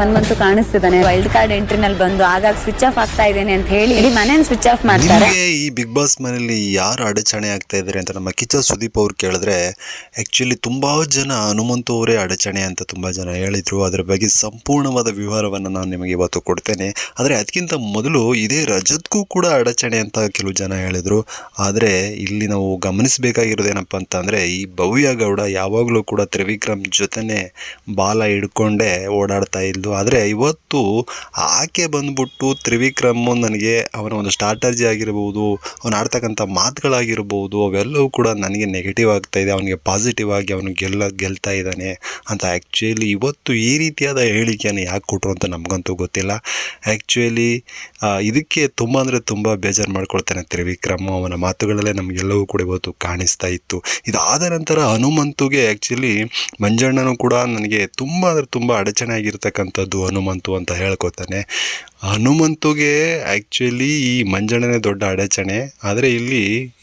ಹನುಮಂತು ಕಾಣಿಸ್ತಿದ್ದಾನೆ. Wild card ಎಂಟ್ರಿನಲ್ಲಿ ಬಂದು ಆಗಾಗ ಸ್ವಿಚ್ ಆಫ್ ಆಗ್ತಾ ಇದ್ದೇನೆ ಅಂತ ಹೇಳಿ ಇಡೀ ಮನೇನ್ ಸ್ವಿಚ್ ಆಫ್ ಮಾಡ್ತಾರೆ. ಈ ಬಿಗ್ ಬಾಸ್ ಮನೆಯಲ್ಲಿ ಯಾರು ಅಡಚಣೆ ಆಗ್ತಾ ಇದ್ದಾರೆ ಅಂತ ನಮ್ಮ ಕಿಚ್ಚ ಸುದೀಪ್ ಅವ್ರು ಕೇಳಿದ್ರೆ ಆ್ಯಕ್ಚುಲಿ ತುಂಬಾ ಜನ ಹನುಮಂತು ಅವರೇ ಅಡಚಣೆ ಅಂತ ತುಂಬಾ ಜನ ಹೇಳಿದ್ರು. ಅದರ ಬಗ್ಗೆ ಸಂಪೂರ್ಣವಾದ ವಿವರವನ್ನು ನಾನು ನಿಮಗೆ ಇವತ್ತು ಕೊಡ್ತೇನೆ. ಆದರೆ ಅದಕ್ಕಿಂತ ಮೊದಲು ಇದೇ ರಜತ್ಗೂ ಕೂಡ ಅಡಚಣೆ ಅಂತ ಕೆಲವು ಜನ ಹೇಳಿದರು. ಆದರೆ ಇಲ್ಲಿ ನಾವು ಗಮನಿಸಬೇಕಾಗಿರೋದೇನಪ್ಪ ಅಂತ ಅಂದರೆ ಈ ಭವ್ಯ ಗೌಡ ಯಾವಾಗಲೂ ಕೂಡ ತ್ರಿವಿಕ್ರಮ್ ಜೊತೆನೆ ಬಾಲ ಹಿಡ್ಕೊಂಡೇ ಓಡಾಡ್ತಾ ಇದ್ದು ಆದರೆ ಇವತ್ತು ಆಕೆ ಬಂದ್ಬಿಟ್ಟು ತ್ರಿವಿಕ್ರಮ್ ನನಗೆ ಅವನ ಒಂದು ಸ್ಟ್ರಾಟಜಿ ಆಗಿರ್ಬೋದು, ಅವನು ಆಡ್ತಕ್ಕಂಥ ಮಾತುಗಳಾಗಿರ್ಬೋದು, ಅವೆಲ್ಲವೂ ಕೂಡ ನನಗೆ ನೆಗೆಟಿವ್ ಆಗ್ತಾ ಇದೆ. ಅವನಿಗೆ ಪಾಸಿಟಿವ್ ಆಗಿ ಅವನು ಗೆಲ್ಲ, ಗೆಲ್ತಾ ಇದ್ದಾನೆ ಅಂತ ಆ್ಯಕ್ಚುಲಿ ಇವತ್ತು ಈ ರೀತಿಯಾದ ಹೇಳಿಕೆಯನ್ನು ಯಾಕೆ ಕೊಟ್ಟರು ಅಂತ ನಮಗಂತೂ ಗೊತ್ತಿಲ್ಲ. ಆ್ಯಕ್ಚುಲಿ ಇದಕ್ಕೆ ತುಂಬ ಅಂದರೆ ತುಂಬ ಬೇಜಾರು ಮಾಡ್ಕೊಳ್ತಾನೆ ತ್ರಿವಿಕ್ರಮ್. ಅವನ ಮಾತುಗಳಲ್ಲೇ ನಮಗೆಲ್ಲವೂ ಕೂಡ ಇವತ್ತು ಕಾಣಿಸ್ತಾ ಇತ್ತು. ಇದಾದ ನಂತರ ಹನುಮಂತುಗೆ ಆ್ಯಕ್ಚುಲಿ ಮಂಜಣ್ಣನೂ ಕೂಡ ನನಗೆ ತುಂಬ ಅಂದರೆ ತುಂಬ ಅಡಚಣೆ ಆಗಿರ್ತಕ್ಕಂಥದ್ದು ಹನುಮಂತು ಅಂತ ಹೇಳ್ಕೊತಾನೆ. ಹನುಮಂತುಗೆ ಆ್ಯಕ್ಚುಲಿ ಈ ಮಂಜಣ್ಣನೇ ದೊಡ್ಡ ಅಡಚಣೆ. ಆದರೆ ಇಲ್ಲಿ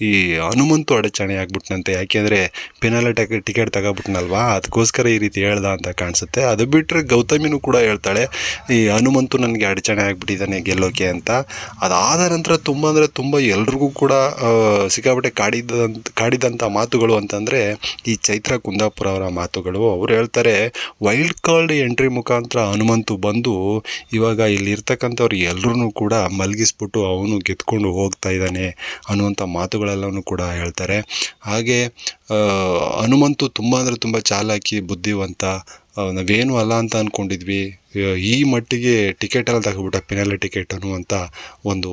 ಈ ಹನುಮಂತು ಅಡಚಣೆ ಆಗ್ಬಿಟ್ನಂತೆ. ಯಾಕೆಂದರೆ ಪೆನಾಲ ಟಕ್ ಟಿಕೆಟ್ ತಗೋಬಿಟ್ನಲ್ವಾ? ಅದಕ್ಕೋಸ್ಕರ ಈ ರೀತಿ ಹೇಳ್ದ ಅಂತ ಕಾಣಿಸುತ್ತೆ. ಅದು ಬಿಟ್ಟರೆ ಗೌತಮಿನೂ ಕೂಡ ಹೇಳ್ತಾಳೆ, ಈ ಹನುಮಂತು ನನಗೆ ಅಡಚಣೆ ಆಗಿಬಿಟ್ಟಿದ್ದಾನೆ ಗೆಲ್ಲೋಕೆ ಅಂತ. ಅದಾದ ನಂತರ ತುಂಬ ಅಂದರೆ ತುಂಬ ಎಲ್ರಿಗೂ ಕೂಡ ಸಿಕ್ಕಾಪಟ್ಟೆ ಕಾಡಿದಂತ ಕಾಡಿದಂಥ ಮಾತುಗಳು ಅಂತಂದರೆ, ಈ ಚೈತ್ರ ಕುಂದಾಪುರ ಅವರ ಮಾತುಗಳು. ಅವ್ರು ಹೇಳ್ತಾರೆ ವೈಲ್ಡ್ ಕಾರ್ಡ್ ಎಂಟ್ರಿ ಮುಖಾಂತರ ಹನುಮಂತು ಬಂದು ಇವಾಗ ಇಲ್ಲಿ ಇರ್ತಕ್ಕಂಥವ್ರು ಎಲ್ಲರೂ ಕೂಡ ಮಲಗಿಸ್ಬಿಟ್ಟು ಅವನು ಗೆದ್ಕೊಂಡು ಹೋಗ್ತಾ ಇದ್ದಾನೆ ಅನ್ನುವಂಥ ಮಾತುಗಳೆಲ್ಲವೂ ಕೂಡ ಹೇಳ್ತಾರೆ. ಹಾಗೆ ಹನುಮಂತು ತುಂಬ ಅಂದರೆ ತುಂಬ ಚಾಲಾಕಿ, ಬುದ್ಧಿವಂತ ನಾವೇನು ಅಲ್ಲ ಅಂತ ಅಂದ್ಕೊಂಡಿದ್ವಿ ಈ ಮಟ್ಟಿಗೆ ಟಿಕೆಟ್ ಎಲ್ಲ ತಗೊಬಿಟ್ಟ ಪಿನಾಲೆ ಟಿಕೆಟ್ ಅನ್ನುವಂಥ ಒಂದು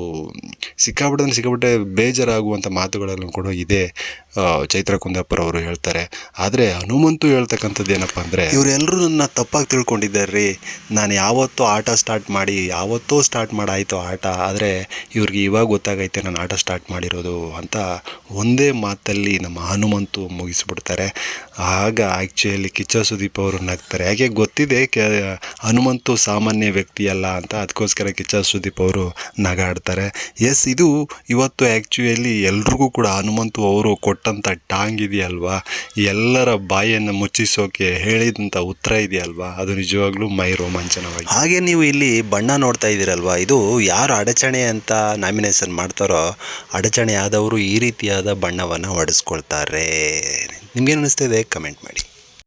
ಸಿಕ್ಕಾಬಿಟ್ಟೆ ಸಿಕ್ಕಾಬಿಟ್ಟೆ ಬೇಜಾರಾಗುವಂಥ ಮಾತುಗಳನ್ನು ಕೂಡ ಇದೆ ಚೈತ್ರ ಕುಂದಾಪುರ ಅವರು ಹೇಳ್ತಾರೆ. ಆದರೆ ಹನುಮಂತು ಹೇಳ್ತಕ್ಕಂಥದ್ದು ಏನಪ್ಪ ಅಂದರೆ ಇವರೆಲ್ಲರೂ ನನ್ನ ತಪ್ಪಾಗಿ ತಿಳ್ಕೊಂಡಿದ್ದಾರೆ ರೀ ನಾನು ಯಾವತ್ತೋ ಆಟ ಸ್ಟಾರ್ಟ್ ಮಾಡಿ, ಯಾವತ್ತೋ ಸ್ಟಾರ್ಟ್ ಮಾಡಾಯಿತು ಆಟ. ಆದರೆ ಇವ್ರಿಗೆ ಇವಾಗ ಗೊತ್ತಾಗೈತೆ ನಾನು ಆಟ ಸ್ಟಾರ್ಟ್ ಮಾಡಿರೋದು ಅಂತ ಒಂದೇ ಮಾತಲ್ಲಿ ನಮ್ಮ ಹನುಮಂತು ಮುಗಿಸ್ಬಿಡ್ತಾರೆ. ಆಗ ಆ್ಯಕ್ಚುಲಿ ಕಿಚ್ಚ ಸುದೀಪ್ ಅವರು ನಗ್ತಾರೆ. ಯಾಕೆ ಗೊತ್ತಿದೆ, ಕೆ ಹನುಮಂತು ಸಾಮಾನ್ಯ ವ್ಯಕ್ತಿಯಲ್ಲ ಅಂತ ಅದಕ್ಕೋಸ್ಕರ ಕಿಚ್ಚ ಸುದೀಪ್ ಅವರು ನಗಾಡ್ತಾರೆ. ಎಸ್, ಇದು ಇವತ್ತು ಆ್ಯಕ್ಚುಯಲಿ ಎಲ್ರಿಗೂ ಕೂಡ ಹನುಮಂತು ಅವರು ಕೊಟ್ಟಂಥ ಟಾಂಗ್ ಇದೆಯಲ್ವಾ? ಎಲ್ಲರ ಬಾಯನ್ನು ಮುಚ್ಚಿಸೋಕೆ ಹೇಳಿದಂಥ ಉತ್ತರ ಇದೆಯಲ್ವಾ? ಅದು ನಿಜವಾಗ್ಲೂ ಮೈ ರೋಮಾಂಚನವಾಗಿ ಹಾಗೆ ನೀವು ಇಲ್ಲಿ ಬಣ್ಣ ನೋಡ್ತಾ ಇದ್ದೀರಲ್ವಾ? ಇದು ಯಾರು ಅಡಚಣೆ ಅಂತ ನಾಮಿನೇಷನ್ ಮಾಡ್ತಾರೋ ಅಡಚಣೆ ಆದವರು ಈ ರೀತಿಯಾದ ಬಣ್ಣವನ್ನು ಹೊಡೆಸ್ಕೊಳ್ತಾರೆ. ನಿಮ್ಗೇನು ಅನಿಸ್ತಿದೆ ಕಮೆಂಟ್ ಮಾಡಿ.